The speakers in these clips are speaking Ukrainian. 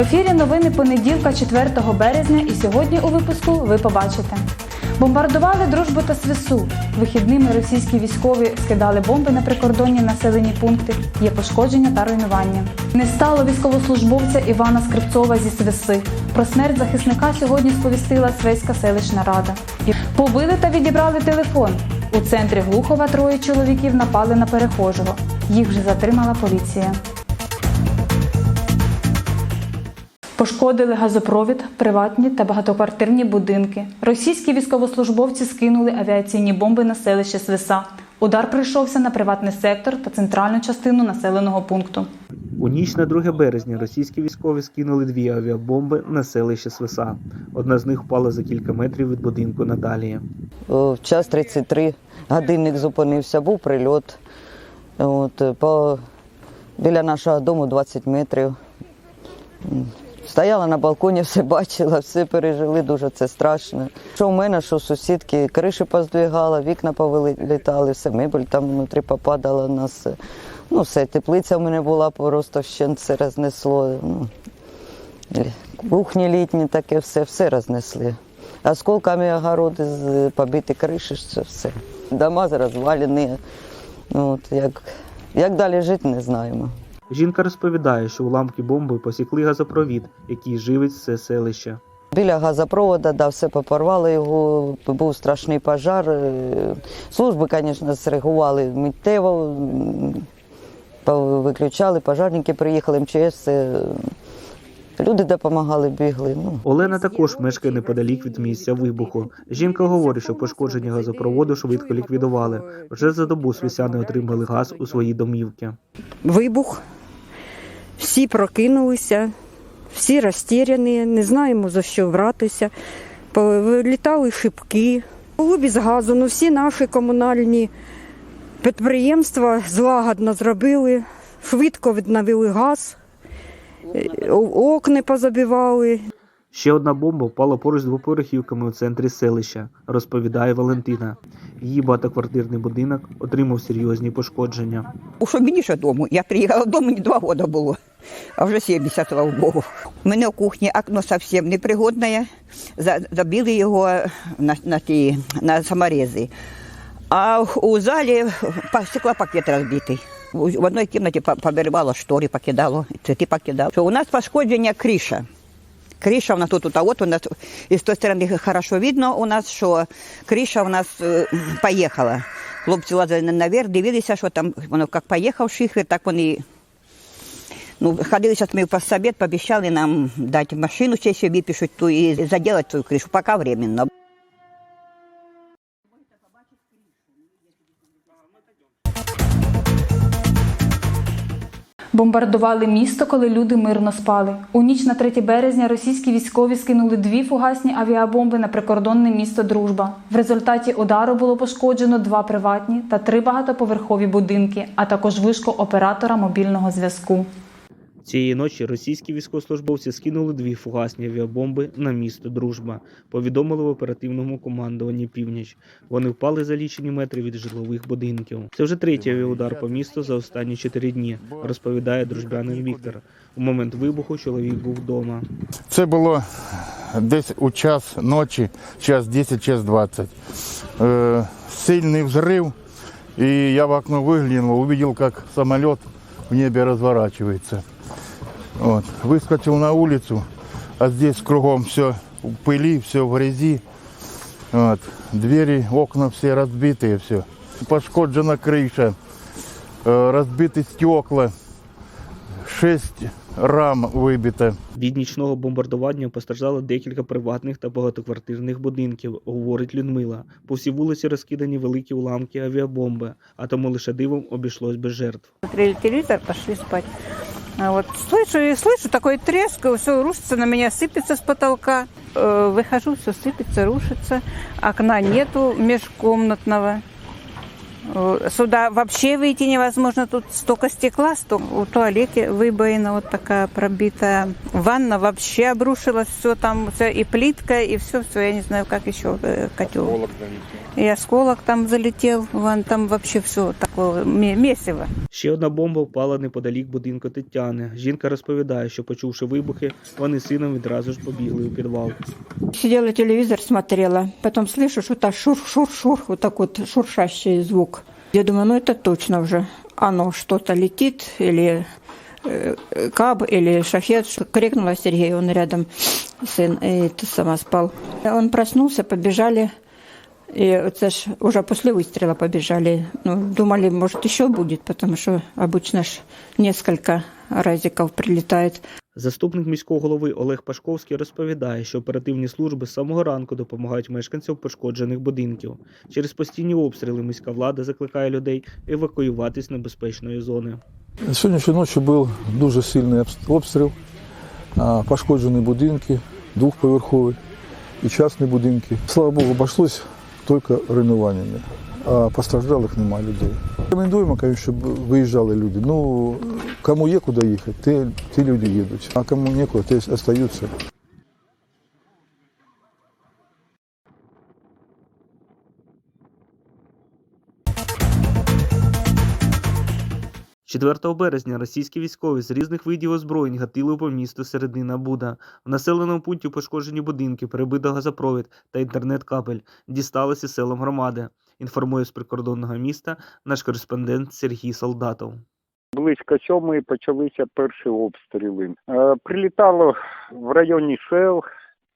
В ефірі новини понеділка, 4 березня, і сьогодні у випуску ви побачите. Бомбардували дружбу та свису. Вихідними російські військові скидали бомби на прикордонні населені пункти. Є пошкодження та руйнування. Не стало військовослужбовця Івана Скрипцова зі свиси. Про смерть захисника сьогодні сповістила Свеська селищна рада. Побили та відібрали телефон. У центрі Глухова троє чоловіків напали на перехожого. Їх вже затримала поліція. Пошкодили газопровід, приватні та багатоквартирні будинки. Російські військовослужбовці скинули авіаційні бомби на селище Свиса. Удар прийшовся на приватний сектор та центральну частину населеного пункту. У ніч на 2 березня російські військові скинули дві авіабомби на селище Свиса. Одна з них впала за кілька метрів від будинку Наталії. О, В час 33 годинник зупинився, був прильот. От, по, біля нашого дому 20 метрів. Стояла на балконі, все бачила, все пережили, дуже це страшно. Що в мене, що сусідки, криші поздвигала, вікна повилітали, все мебель там внутрі попадала у нас. е, Ну, все, теплиця в мене була, просто ще все рознесло. Ну, кухні літні, таке все, все рознесли. Осколками огороди, з- побиті криші, це все. Дома розвалені. Ну, от, як, як далі жити, не знаємо. Жінка розповідає, що уламки бомби посікли газопровід, який живить все селище. Біля газопроводу, да, все попорвали його, був страшний пожар. Е, Служби, звісно, зреагували миттєво, виключали, пожарники приїхали, МЧС. е, Люди допомагали, бігли. Ну, Олена також мешкає неподалік від місця вибуху. Жінка говорить, що пошкодження газопроводу швидко ліквідували. Вже за добу свісяни отримали газ у свої домівки. вибух. Всі прокинулися, всі розтіряні, не знаємо за що братися. Літали шибки. голубі з газу, ну всі наші комунальні підприємства злагодно зробили, швидко відновили газ, е, окна позабивали. Ще одна бомба впала поруч з двоповерхівками у центрі селища, розповідає Валентина. Її багатоквартирний будинок отримав серйозні пошкодження. Що мені ще дому? Я приїхала додому, мені два роки було, а вже 70, слава Богу. У мене в кухні окно зовсім непригодне, За- забили його на, на, ті, на саморези. А у залі па- стеклопакет розбитий. В одній кімнаті по- повиривало штори, покидало, цвіти покидало. Що у нас пошкодження криша. Криша у нас тут, а от у нас і з тої сторони хорошо видно у нас, що криша у нас е, поїхала. Хлопці лазили наверх, дивилися, що там воно як поїхав шифер, так вони. Ну, ходили зараз ми в совет, пообіцяли нам дати машину, ще ще випишуть ту і заділати цю кришу, поки временно. Бомбардували місто, коли люди мирно спали. У ніч на 3 березня російські військові скинули дві фугасні авіабомби на прикордонне місто Дружба. В результаті удару було пошкоджено два приватні та три багатоповерхові будинки, а також вишку оператора мобільного зв'язку. Цієї ночі російські військовослужбовці скинули дві фугасні авіабомби на місто Дружба. Повідомили в оперативному командуванні Північ. Вони впали за лічені метри від житлових будинків. Це вже третій авіаудар по місту за останні чотири дні, розповідає дружбянин Віктор. У момент вибуху чоловік був вдома. Це було десь у час ночі, час 10, час 20. Е, сильний взрыв, и я в окно выглянул, увидел, как самолет в небе разворачивается. Вот. Выскочил на улицу, а здесь кругом все в пыли, все в грязи. Вот. Двери, окна все разбитые, все. Пошкоджена крыша, э, разбиты стекла, шесть рам выбито. Від нічного бомбардування постраждало декілька приватних та багатоквартирних будинків, говорить Людмила. По всій вулиці розкидані великі уламки авіабомби, а тому лише дивом обійшлось без жертв. Смотрели телевизор, пошли спать. А Вот слышу и слышу такой треск, все рушится на меня, сыпется с потолка. Э, Выхожу, все сыпется, рушится. Окна нету межкомнатного. Э, Сюда вообще выйти невозможно. Тут столько стекла, столько. В туалете выбоина вот такая пробитая. Ванна вообще обрушилась. Все там, все, и плитка, и все, все. Я не знаю, как еще э, котел. И осколок там залетел. Вон, там вообще все так такого ме- месива. Ще одна бомба впала неподалік будинку Тетяни. Жінка розповідає, що почувши вибухи, вони з сином відразу ж побігли у підвал. Сидела телевизор, смотрела. Потом слышу что-то шур-шур-шур, вот так вот шуршащий звук. Я думаю, ну это точно уже оно что-то летит, или э, каб, или шахет. Крикнула Сергей, он рядом, сын, и ты сама спал. Он проснулся, побежали. И это ж уже после выстрела побежали. Ну, думали, может, еще будет, потому что обычно ж несколько разиков прилетает. Заступник міського голови Олег Пашковський розповідає, що оперативні служби з самого ранку допомагають мешканцям пошкоджених будинків. Через постійні обстріли міська влада закликає людей евакуюватись з небезпечної зони. Сьогоднішньої ночі був дуже сильний обстріл, пошкоджені будинки, двохповерхові і частні будинки. Слава Богу, обійшлось тільки руйнуваннями, а постраждалих немає людей. Рекомендуємо, конечно, щоб виїжджали люди. Ну, кому є куди їхати, ті, ті люди їдуть, а кому нікуди, ті залишаються. 4 березня російські військові з різних видів озброєнь гатили по місту Середина Буда. В населеному пункті пошкоджені будинки, перебито газопровід та інтернет-кабель, дісталися селам громади. Інформує з прикордонного міста наш кореспондент Сергій Солдатов. Близько сьомої почалися перші обстріли. Е, Прилітало в районі сел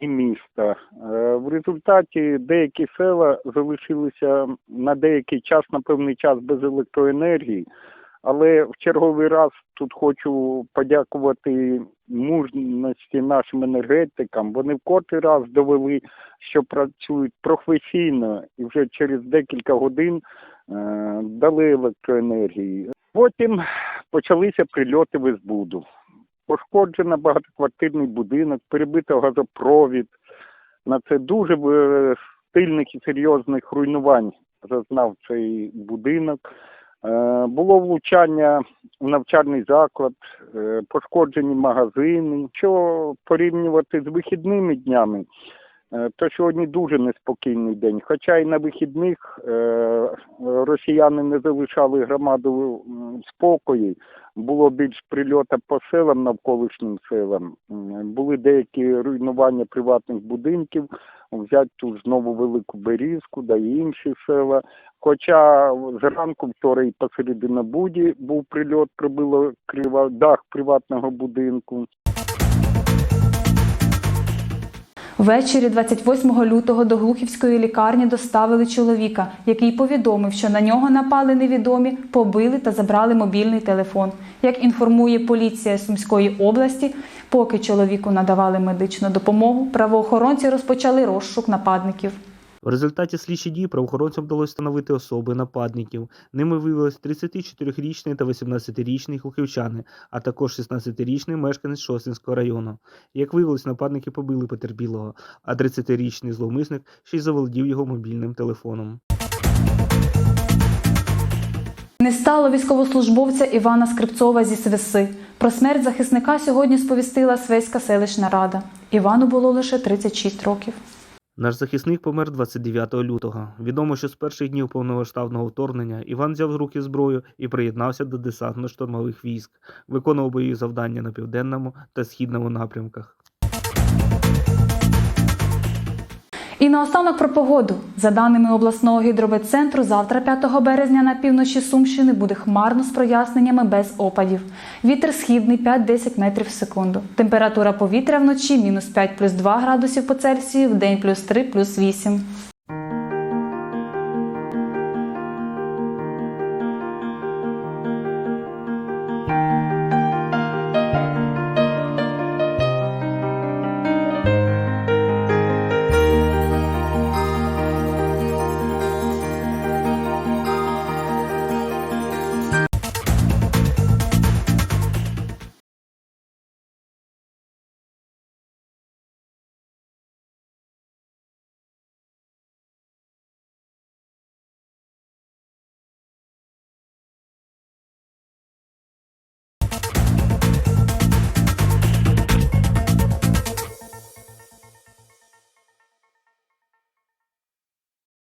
і міста. Е, В результаті деякі села залишилися на деякий час, на певний час без електроенергії. Але в черговий раз тут хочу подякувати мужності нашим енергетикам. Вони в котрий раз довели, що працюють професійно і вже через декілька годин дали електроенергії. Потім почалися прильоти в Ізбуду. Пошкоджено багатоквартирний будинок, перебито газопровід. На це дуже е, сильних і серйозних руйнувань зазнав цей будинок. Е, Було влучання в навчальний заклад, е, пошкоджені магазини. Що порівнювати з вихідними днями, е, то сьогодні дуже неспокійний день. Хоча і на вихідних е, росіяни не залишали громаду спокої. Було більш прильота по селам, навколишнім селам. Були деякі руйнування приватних будинків. Взять тут знову велику берізку, да і інші села. Хоча зранку вчора і посередині буді був прильот, прибило крива дах приватного будинку. Ввечері 28 лютого до Глухівської лікарні доставили чоловіка, який повідомив, що на нього напали невідомі, побили та забрали мобільний телефон. Як інформує поліція Сумської області, поки чоловіку надавали медичну допомогу, правоохоронці розпочали розшук нападників. В результаті слідчі дії правоохоронцям вдалося встановити особи нападників. Ними виявилось 34-річний та 18-річний хлопівчани, а також 16-річний мешканець Шосинського району. Як виявилось, нападники побили потерпілого, а 30-річний зловмисник ще й заволодів його мобільним телефоном. Не стало військовослужбовця Івана Скрипцова зі Свиси. Про смерть захисника сьогодні сповістила Свеська селищна рада. Івану було лише 36 років. Наш захисник помер 29 лютого. Відомо, що з перших днів повномасштабного вторгнення Іван взяв з руки зброю і приєднався до десантно-штурмових військ, виконував бойові завдання на південному та східному напрямках. І наостанок про погоду. За даними обласного гідрометцентру, завтра 5 березня на півночі Сумщини буде хмарно з проясненнями без опадів. Вітер східний 5-10 метрів в секунду. Температура повітря вночі мінус 5 плюс 2 градусів по Цельсію, в день плюс 3 плюс 8.